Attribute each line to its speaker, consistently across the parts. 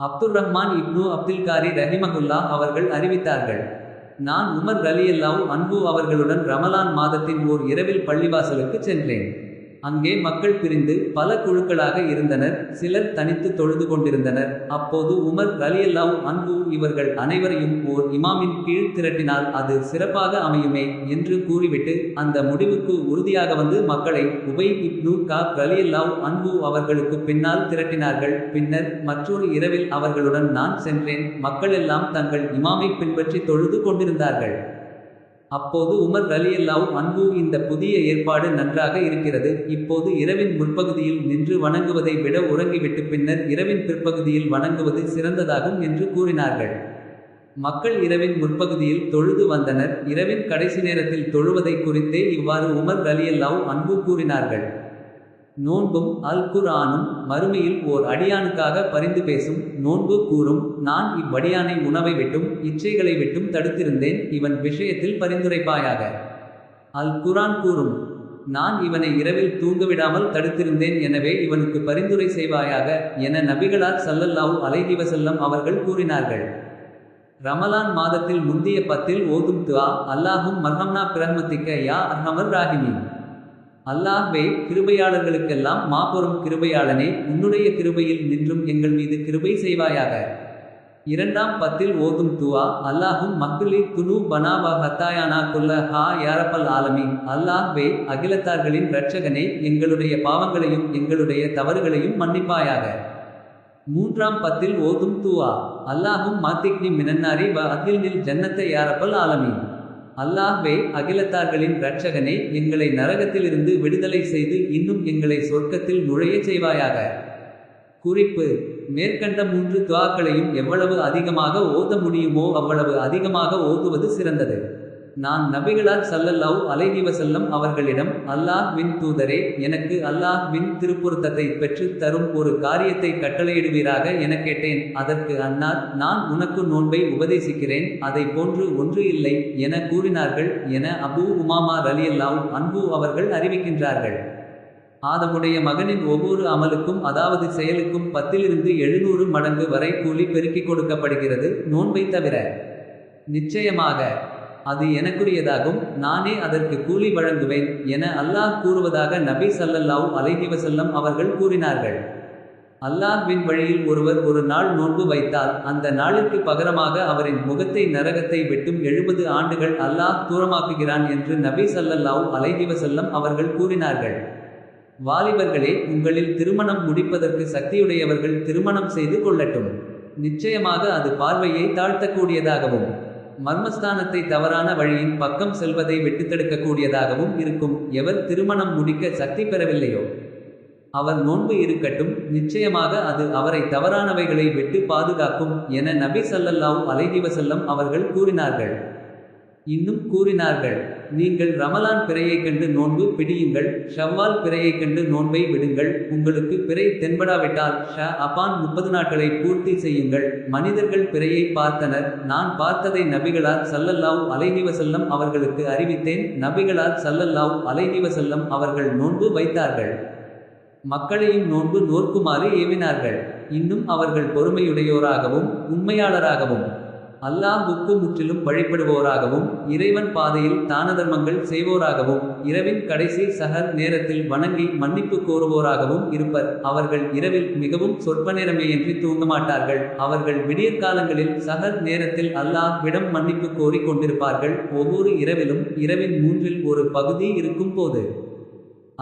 Speaker 1: அப்துர் ரஹ்மான் இப்னு அப்துல் காரி ரஹிமகுல்லா அவர்கள் அறிவித்தார்கள். நான் உமர் ரலியல்லாவு அன்பு அவர்களுடன் ரமலான் மாதத்தின் ஓர் இரவில் பள்ளிவாசலுக்கு சென்றேன். அங்கே மக்கள் பிரிந்து பல குழுக்களாக இருந்தனர். சிலர் தனித்து தொழுது கொண்டிருந்தனர். அப்போது உமர் ரலியல்லாஹு அன்பு இவர்கள் அனைவரையும் ஓர் இமாமின் கீழ் திரட்டினால் அது சிறப்பாக அமையுமே என்று கூறிவிட்டு அந்த முடிவுக்கு உறுதியாக வந்து மக்களை உபை இப்னு கா கலியல்லாவ் அன்பு அவர்களுக்கு பின்னால் திரட்டினார்கள். பின்னர் மற்றொரு இரவில் அவர்களுடன் நான் சென்றேன். மக்களெல்லாம் தங்கள் இமாமை பின்பற்றி தொழுது கொண்டிருந்தார்கள். அப்போது உமர் ரலியல்லாவும் அன்பு இந்த புதிய ஏற்பாடு நன்றாக இருக்கிறது. இப்போது இரவின் முற்பகுதியில் நின்று வணங்குவதை விட உறங்கிவிட்டு பின்னர் இரவின் பிற்பகுதியில் வணங்குவது சிறந்ததாகும் என்று கூறினார்கள். மக்கள் இரவின் முற்பகுதியில் தொழுது வந்தனர். இரவின் கடைசி நேரத்தில் தொழுவதை குறித்தே இவ்வாறு உமர் ரலியல்லாவும் அன்பு கூறினார்கள். நோன்பும் அல் குர்ஆனும் மறுமையில் ஓர் அடியானுக்காக பரிந்து பேசும் நோன்பு கூறும் நான் இவ்வடியானை உணவை விட்டும் இச்சைகளை விட்டும் தடுத்திருந்தேன் இவன் விஷயத்தில் பரிந்துரைப்பாயாக. அல் குர்ஆன் கூறும் நான் இவனை இரவில் தூங்கவிடாமல் தடுத்திருந்தேன் எனவே இவனுக்கு பரிந்துரை செய்வாயாக என நபிகளார் சல்லல்லாஹூ அலைஹிவசல்லம் அவர்கள் கூறினார்கள். ரமலான் மாதத்தில் முந்திய பத்தில் ஓதும் துவா அல்லாஹும் மர்ஹம்னா பிரஹ்மத்திக்க யா அர்ஹமர் ராகினி அல்லாஹ்வே கிருபையாளர்களுக்கெல்லாம் மாபெரும் கிருபையாளனே உன்னுடைய கிருபையில் நின்றும் எங்கள் மீது கிருபை செய்வாயாக. இரண்டாம் பத்தில் ஓதும் துவா அல்லாஹும் மக்களி துனு பனாபா ஹத்தாயானா குல்ல ஹா யாரப்பல் ஆலமி அல்லாஹ்வே அகிலத்தார்களின் இரட்சகனே எங்களுடைய பாவங்களையும் எங்களுடைய தவறுகளையும் மன்னிப்பாயாக. மூன்றாம் பத்தில் ஓதும் துவா அல்லாஹும் மாத்திக்னி மினன்னாரி வ அகில்னில் ஜன்னத்தை யாரப்பல் ஆலமீன். அல்லாஹ்வே அகிலத்தார்களின் இரட்சகனே எங்களை நரகத்திலிருந்து விடுதலை செய்து இன்னும் எங்களை சொர்க்கத்தில் நுழையச் செய்வாயாக. குறிப்பு மேற்கண்ட மூன்று துவாக்களையும் எவ்வளவு அதிகமாக ஓத முடியுமோ அவ்வளவு அதிகமாக ஓதுவது சிறந்தது. நான் நபிகளார் சல்லல்லாஹு அலைஹி வஸல்லம் அவர்களிடம் அல்லாஹ் வின் தூதரே எனக்கு அல்லாஹ் வின் திருப்பொருத்தத்தை பெற்று தரும் ஒரு காரியத்தை கட்டளையிடுவீராக என கேட்டேன். அதற்கு அன்னார் நான் உனக்கு நோன்பை உபதேசிக்கிறேன் அதை போன்று ஒன்று இல்லை என கூறினார்கள் என அபூ உமாமா ரலியல்லாஹு அன்பு அவர்கள் அறிவிக்கின்றார்கள். ஆதமுடைய மகனின் ஒவ்வொரு அமலுக்கும் அதாவது செயலுக்கும் பத்திலிருந்து எழுநூறு மடங்கு வரை கூலி பெருக்கிக் கொடுக்கப்படுகிறது நோன்பை தவிர. நிச்சயமாக அது எனக்குரியதாகும். நானே அதற்கு கூலி வழங்குவேன் என அல்லாஹ் கூறுவதாக நபி சல்லல்லாஹு அலைஹிவசல்லம் அவர்கள் கூறினார்கள். அல்லாஹ்வின் வழியில் ஒருவர் ஒரு நாள் நோன்பு வைத்தால் அந்த நாளுக்கு பகரமாக அவரின் முகத்தை நரகத்தை விட்டும் எழுபது ஆண்டுகள் அல்லாஹ் தூரமாக்குகிறான் என்று நபி சல்லல்லாஹு அலைஹிவசல்லம் அவர்கள் கூறினார்கள். வாலிபர்களே உங்களில் திருமணம் முடிப்பதற்கு சக்தியுடையவர்கள் திருமணம் செய்து கொள்ளட்டும். நிச்சயமாக அது பார்வையை தாழ்த்தக்கூடியதாகவும். மர்மஸ்தானத்தை தவறான வழியின் பக்கம் செல்வதை விட்டுத்தடுக்கக்கூடியதாகவும் இருக்கும். எவர் திருமணம் முடிக்க சக்தி பெறவில்லையோ? அவர் நோன்பு இருக்கட்டும் நிச்சயமாக அது அவரை தவறானவைகளை விட்டு பாதுகாக்கும் என நபி சல்லல்லாஹு அலைஹி அவர்கள் கூறினார்கள். இன்னும் கூறினார்கள். நீங்கள் ரமலான் பிறையை கண்டு நோன்பு பிடியுங்கள் ஷவ்வால் பிறையை கண்டு நோன்பை விடுங்கள் உங்களுக்கு பிறை தென்படாவிட்டால் ஷ அபான் முப்பது நாட்களை பூர்த்தி செய்யுங்கள். மனிதர்கள் பிறையை பார்த்தனர். நான் பார்த்ததை நபிகளார் சல்லல்லாவ் அலைதிவசல்லம் அவர்களுக்கு அறிவித்தேன். நபிகளார் சல்லல்லாவ் அலைதிவசல்லம் அவர்கள் நோன்பு வைத்தார்கள். மக்களையும் நோன்பு நோர்க்குமாறு ஏவினார்கள். இன்னும் அவர்கள் பொறுமையுடையோராகவும் உண்மையாளராகவும் அல்லாஹுக்கு முற்றிலும் வழிபடுவோராகவும் இறைவன் பாதையில் தானதர்மங்கள் செய்வோராகவும் இரவின் கடைசி சஹர் நேரத்தில் வணங்கி மன்னிப்பு கோருவோராகவும் இருப்பர். அவர்கள் இரவில் மிகவும் சொற்ப நேரமேயின்றி தூங்கமாட்டார்கள் அவர்கள் விடியற்காலங்களில் சஹர் நேரத்தில் அல்லாஹ் விடம் மன்னிப்பு கோரிக் கொண்டிருப்பார்கள். ஒவ்வொரு இரவிலும் இரவின் மூன்றில் ஒரு பகுதி இருக்கும் போது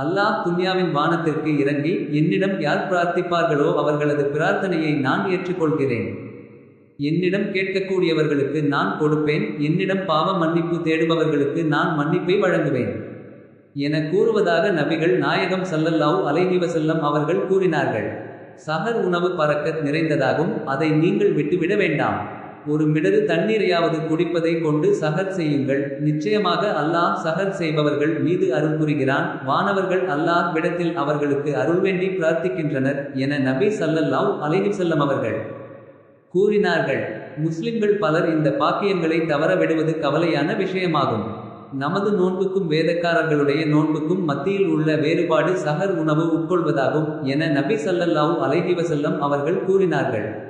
Speaker 1: அல்லாஹ் துன்யாவின் வானத்திற்கு இறங்கி என்னிடம் யார் பிரார்த்திப்பார்களோ அவர்களது பிரார்த்தனையை நான் ஏற்றுக்கொள்கிறேன். என்னிடம் கேட்கக்கூடியவர்களுக்கு நான் கொடுப்பேன் என்னிடம் பாவ மன்னிப்பு தேடுபவர்களுக்கு நான் மன்னிப்பை வழங்குவேன். என கூறுவதாக நபிகள் நாயகம் சல்லல்லாவ் அலைஹிவசல்லம் அவர்கள் கூறினார்கள். சகர் உணவு பறக்க நிறைந்ததாகும் அதை நீங்கள் விட்டுவிட வேண்டாம். ஒரு மிடது தண்ணீரையாவது குடிப்பதை கொண்டு சகர் செய்யுங்கள். நிச்சயமாக அல்லாஹ் சகர் செய்பவர்கள் மீது அருள் புரிகிறான். வானவர்கள் அல்லாஹ் விடத்தில் அவர்களுக்கு அருள் வேண்டி பிரார்த்திக்கின்றனர் என நபி சல்லல்லாஹு அலைஹி வஸல்லம் அவர்கள் கூறினார்கள். முஸ்லிம்கள் பலர் இந்த பாக்கியங்களை தவற விடுவது கவலையான விஷயமாகும். நமது நோன்புக்கும் வேதக்காரர்களுடைய நோன்புக்கும் மத்தியில் உள்ள வேறுபாடு சஹர் உணவு உட்கொள்வதாகும் என நபி சல்லல்லாவும் அலைஹிவசல்லம் அவர்கள் கூறினார்கள்.